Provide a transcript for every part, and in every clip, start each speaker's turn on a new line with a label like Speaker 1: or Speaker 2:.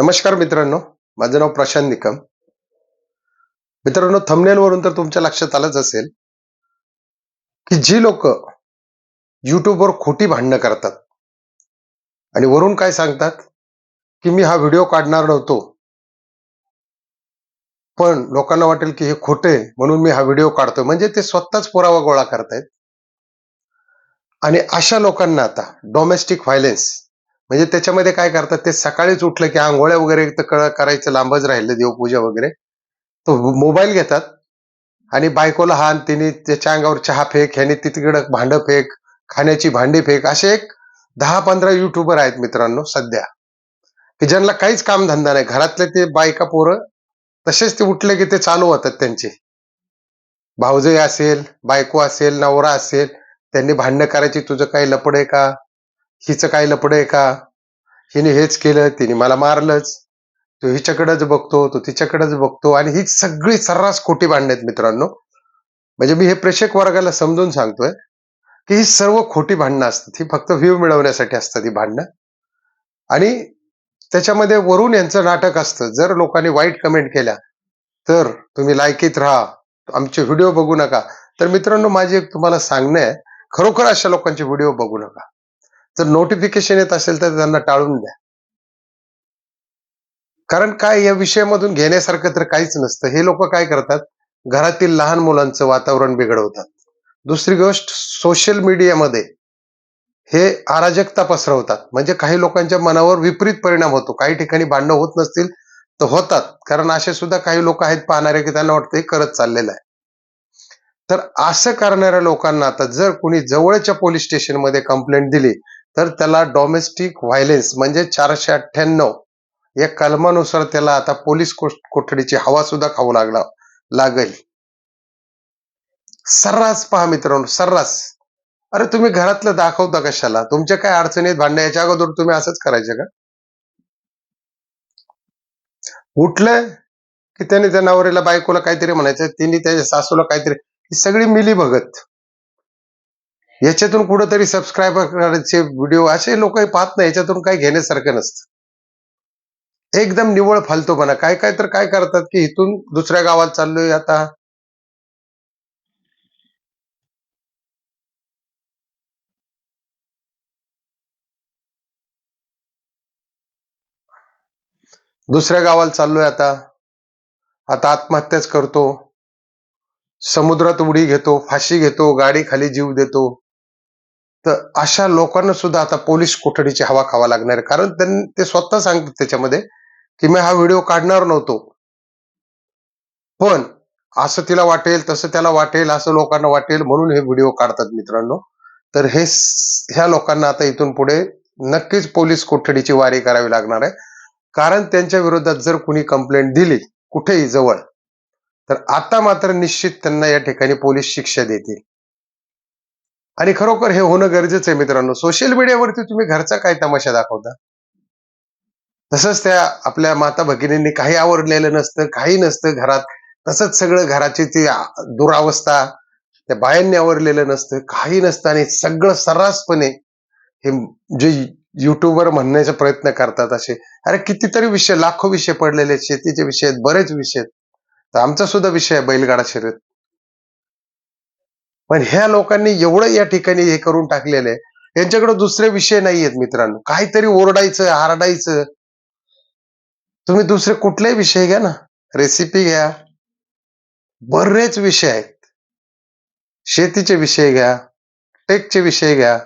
Speaker 1: नमस्कार मित्रांनो माझं नाव प्रशांत निकम. मित्रांनो थमनेल वरून तर तुमच्या लक्षात आलंच असेल की जी लोक युट्यूबवर खोटी भांडणं करतात आणि वरून काय सांगतात की मी हा व्हिडिओ काढणार नव्हतो. पण लोकांना वाटेल की हे खोटे म्हणून मी हा व्हिडिओ काढतोय. म्हणजे ते स्वतःच पुरावा गोळा करतायत. आणि अशा लोकांना आता डोमेस्टिक व्हायलेन्स म्हणजे त्याच्यामध्ये काय करतात ते सकाळीच उठलं की आंघोळ्या वगैरे तर करायचं लांबच राहिलं देवपूजा वगैरे. तो मोबाईल घेतात आणि बायकोला हान तिने त्याच्या अंगावर चहा फेक ह्याने तिकडे भांड फेक खाण्याची भांडी फेक असे एक दहा पंधरा युट्यूबर आहेत मित्रांनो सध्या. की ज्यांना काहीच कामधंदा नाही. घरातले ते बायका पोरं तसेच ते उठले की ते चालू होतात त्यांचे. भाऊजई असेल बायको असेल नवरा असेल त्यांनी भांडणं करायची तुझं काही लपड आहे का? हिचं काय लपड आहे का? हिने हेच केलं तिने मला मारलंच. तो हिच्याकडेच बघतो तो तिच्याकडेच बघतो आणि ही सगळी सर्रास खोटी भांडणं आहेत मित्रांनो. म्हणजे मी हे प्रेक्षक वर्गाला समजून सांगतोय की ही सर्व खोटी भांडणं असतात. ही फक्त व्ह्यू मिळवण्यासाठी असतात ही भांडणं. आणि त्याच्यामध्ये वरून यांचं नाटक असतं. जर लोकांनी वाईट कमेंट केल्या तर तुम्ही लायकीत राहा. आमचे व्हिडिओ बघू नका. तर मित्रांनो माझी एक तुम्हाला सांगणं आहे खरोखर अशा लोकांचे व्हिडिओ बघू नका. जर नोटिफिकेशन येत असेल तर त्यांना टाळून द्या. कारण काय या विषयामधून घेण्यासारखं तर काहीच नसतं. हे लोक काय करतात? घरातील लहान मुलांचं वातावरण बिघडवतात. दुसरी गोष्ट सोशल मीडियामध्ये हे अराजकता पसरवतात. म्हणजे काही लोकांच्या मनावर विपरीत परिणाम होतो. काही ठिकाणी भांडणं होत नसतील तर होतात. कारण असे सुद्धा काही लोक आहेत पाहणारे की त्यांना वाटतं हे करत चाललेलं आहे. तर असं करणाऱ्या लोकांना आता जर कुणी जवळच्या पोलीस स्टेशनमध्ये कंप्लेंट दिली तर त्याला डोमेस्टिक व्हायलेन्स म्हणजे चारशे अठ्ठ्याण्णव. या कलमानुसार त्याला आता पोलीस कोठडीची हवा सुद्धा खाऊ लागला लागेल. सर्रास पहा मित्रांनो सर्रास. अरे तुम्ही घरातलं दाखवता कशाला? तुमच्या काय अडचणीत भांडणं? याच्या अगोदर तुम्ही असंच करायचं का? उठलंय की त्याने त्या नवऱ्याला बायकोला काहीतरी म्हणायचं तिने त्याच्या सासूला काहीतरी ही सगळी मिली भगत याच्यातून कुठंतरी सबस्क्राईबर करायचे व्हिडिओ असे लोक पाहत नाही याच्यातून काही घेण्यासारखं नसतं. एकदम निवळ फालतो म्हणा काय काय तर काय करतात की इथून दुसऱ्या गावात चाललोय आता. दुसऱ्या गावाला चाललोय आता. आता आत्महत्याच करतो. समुद्रात उडी घेतो फाशी घेतो गाडी खाली जीव देतो. तर अशा लोकांना सुद्धा आता पोलीस कोठडीची हवा खावा लागणार आहे. कारण त्यांनी ते स्वतः सांगतात त्याच्यामध्ये की मी हा व्हिडिओ काढणार नव्हतो. पण असं तिला वाटेल तसं त्याला वाटेल असं लोकांना वाटेल म्हणून हे व्हिडिओ काढतात मित्रांनो. तर हे ह्या लोकांना आता इथून पुढे नक्कीच पोलीस कोठडीची वारी करावी लागणार आहे. कारण त्यांच्या विरोधात जर कुणी कंप्लेंट दिली कुठेही जवळ तर आता मात्र निश्चित त्यांना या ठिकाणी पोलीस शिक्षा देतील. आणि खरोखर हे होणं गरजेचं आहे मित्रांनो. सोशल मीडियावरती तुम्ही घरचा काय तमाशा दाखवता? तसंच त्या आपल्या माता भगिनींनी काही आवडलेलं नसतं काही नसतं घरात. तसंच सगळं घराची ती दुरावस्था त्या बायांनी आवरलेलं नसतं काही नसतं आणि सगळं सर्रासपणे हे जे युट्यूबवर म्हणण्याचा प्रयत्न करतात असे. अरे कितीतरी विषय लाखो विषय पडलेले आहेत शेतीचे विषय आहेत बरेच विषय आहेत. तर आमचा सुद्धा विषय आहे बैलगाडा शर्यत. पण ह्या लोकांनी एवढं या ठिकाणी हे करून टाकलेलं आहे. यांच्याकडे दुसरे विषय नाही आहेत मित्रांनो. काहीतरी ओरडायचं आरडायचं. तुम्ही दुसरे कुठलेही विषय घ्या ना. रेसिपी घ्या. बरेच विषय आहेत. शेतीचे विषय घ्या. टेकचे विषय घ्या.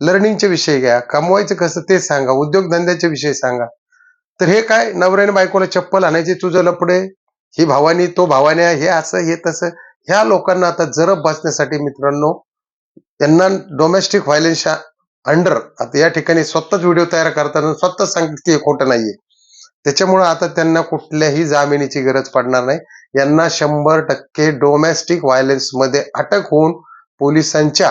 Speaker 1: लर्निंगचे विषय घ्या. कमवायचं कसं ते सांगा. उद्योगधंद्याचे विषय सांगा. तर हे काय? नवऱ्याने बायकोला चप्पल आणायची तुझं लपडे. ही भावानी तो भावाने हे असं हे तसं. ह्या लोकांना आता जरब बसण्यासाठी मित्रांनो त्यांना डोमेस्टिक व्हायलेन्सच्या अंडर आता या ठिकाणी स्वतःच व्हिडिओ तयार करताना स्वतःच सांगतात की हे खोटं नाहीये. त्याच्यामुळे आता त्यांना कुठल्याही जामिनीची गरज पडणार नाही. यांना शंभर टक्के डोमेस्टिक व्हायलन्समध्ये अटक होऊन पोलिसांच्या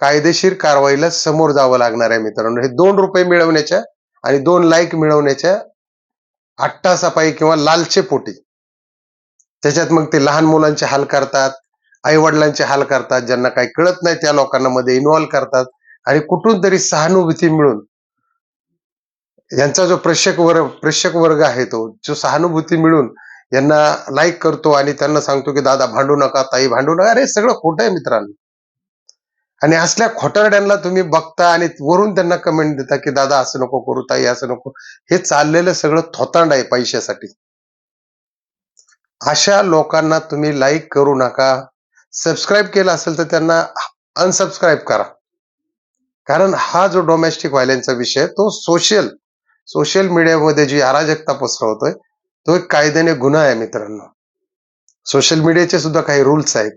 Speaker 1: कायदेशीर कारवाईला समोर जावं लागणार आहे मित्रांनो. हे दोन रुपये मिळवण्याच्या आणि दोन लाईक मिळवण्याच्या अट्टासापाई किंवा लालचे पोटी त्याच्यात मग ते लहान मुलांचे हाल करतात आई वडिलांचे हाल करतात ज्यांना काही कळत नाही त्या लोकांना मध्ये इन्व्हॉल्व्ह करतात. आणि कुठून तरी सहानुभूती मिळून यांचा जो प्रेक्षक वर्ग प्रेक्षक वर्ग आहे तो जो सहानुभूती मिळून यांना लाईक करतो आणि त्यांना सांगतो की दादा भांडू नका ताई भांडू नका. अरे सगळं खोटं आहे मित्रांनो. आणि असल्या खोटारड्यांना तुम्ही बघता आणि वरून त्यांना कमेंट देता की दादा असं नको करू ताई असं नको. हे चाललेलं सगळं थोतांड आहे पैशासाठी. अशा लोकांना तुम्ही लाईक करू नका. सबस्क्राईब केलं असेल तर त्यांना अनसबस्क्राईब करा. कारण हा जो डोमेस्टिक व्हायलेन्सचा विषय तो सोशल सोशल मीडियामध्ये जी अराजकता पसरवतोय तो एक कायद्याने गुन्हा आहे मित्रांनो. सोशल मीडियाचे सुद्धा काही रूल्स आहेत.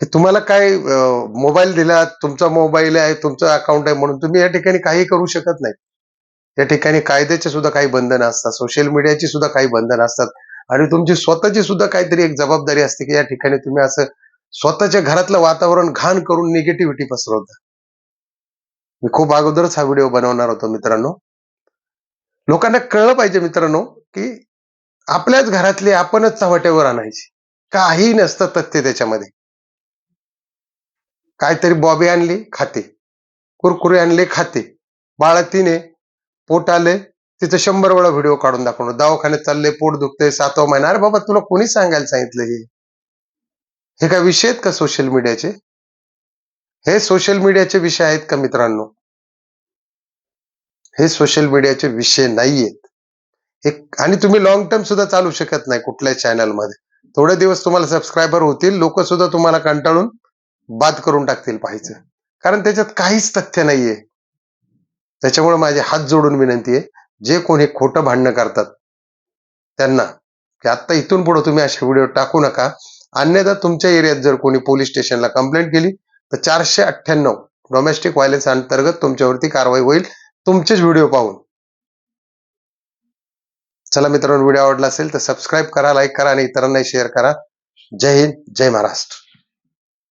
Speaker 1: की तुम्हाला काय मोबाईल दिला तुमचा मोबाईल आहे तुमचं अकाउंट आहे म्हणून तुम्ही या ठिकाणी काही करू शकत नाही. या ठिकाणी कायद्याचे सुद्धा काही बंधनं असतात सोशल मीडियाची सुद्धा काही बंधनं असतात. आणि तुमची स्वतःची सुद्धा काहीतरी एक जबाबदारी असते की या ठिकाणी तुम्ही असं स्वतःच्या घरातलं वातावरण घाण करून निगेटिव्हिटी पसरवता. मी खूप अगोदरच हा व्हिडिओ बनवणार होतो मित्रांनो. लोकांना कळलं पाहिजे मित्रांनो की आपल्याच घरातले आपणच चव्हाट्यावर आणायची. काही नसतं तथ्य त्याच्यामध्ये. काहीतरी बॉबी आणली खाते. कुरकुरे आणले खाते. बाळतीने पोट आले तिथं शंभर वेळा व्हिडिओ काढून दाखवणं दवाखान्यात चालले पोट दुखते सातवा महिना. अरे बाबा तुला कोणी सांगायला सांगितलं हे? हे काय विषय आहेत का सोशल मीडियाचे हे सोशल मीडियाचे विषय आहेत का मित्रांनो? हे सोशल मीडियाचे विषय नाहीयेत. हे आणि तुम्ही लॉंग टर्म सुद्धा चालू शकत नाही कुठल्याच चॅनलमध्ये. थोडे दिवस तुम्हाला सबस्क्रायबर होतील लोक सुद्धा तुम्हाला कंटाळून बाद करून टाकतील पाहायचं. कारण त्याच्यात काहीच तथ्य नाहीये. त्याच्यामुळे माझे हात जोडून विनंती आहे. जे कोणी खोटं भांडणं करतात त्यांना की आता इथून पुढे तुम्ही असे व्हिडिओ टाकू नका. अन्यथा तुमच्या एरियात जर कोणी पोलीस स्टेशनला कंप्लेंट केली तर चारशे अठ्ठ्याण्णव डोमेस्टिक व्हायलेन्स अंतर्गत तुमच्यावरती कारवाई होईल. तुमचेच व्हिडिओ पाहून. चला मित्रांनो व्हिडिओ आवडला असेल तर सबस्क्राईब करा लाईक करा आणि इतरांनाही शेअर करा. जय हिंद जय महाराष्ट्र.